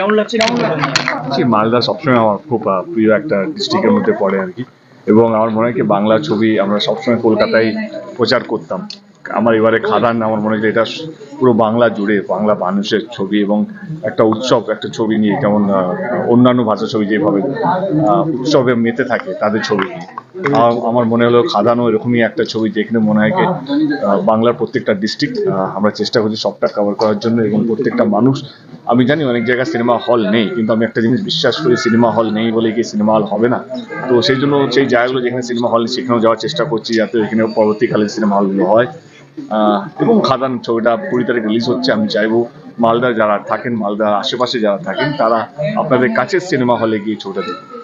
কেমন লাগছে? কেমন লাগছে? মালদা সবসময় আমার খুব প্রিয় একটা ডিস্ট্রিক্টের মধ্যে পড়ে আর কি। এবং আমার মনে হয় কি, বাংলা ছবি আমরা সবসময় কলকাতায় প্রচার করতাম। আমার এবারে খাদান, আমার মনে হয় এটা পুরো বাংলা জুড়ে, বাংলা মানুষের ছবি এবং একটা উৎসব, একটা ছবি নিয়ে, যেমন অন্যান্য ভাষা ছবি যেভাবে উৎসবে মেতে থাকে, তাদের ছবি আমার মনে হলো খাদানও এরকমই একটা ছবি যেখানে মনে হয় বাংলার প্রত্যেকটা ডিস্ট্রিক্ট আমরা চেষ্টা করছি সবটা কভার করার জন্য এবং প্রত্যেকটা মানুষ আমি জানি অনেক জায়গায় সিনেমা হল নেই, কিন্তু আমি একটা জিনিস বিশ্বাস করি, সিনেমা হল নেই বলে কি সিনেমা হল হবে না? তো সেই জন্য সেই জায়গাগুলো যেখানে সিনেমা হল সেখানেও যাওয়ার চেষ্টা করছি যাতে এখানে পরবর্তীকালে সিনেমা হলগুলো হয়। এবং খাদান ছবিটা কুড়ি তারিখ রিলিজ হচ্ছে, আমি চাইব মালদা যারা থাকেন, মালদার আশেপাশে যারা থাকেন, তারা আপনাদের কাছের সিনেমা হলে গিয়ে ছবিটা দেখুন।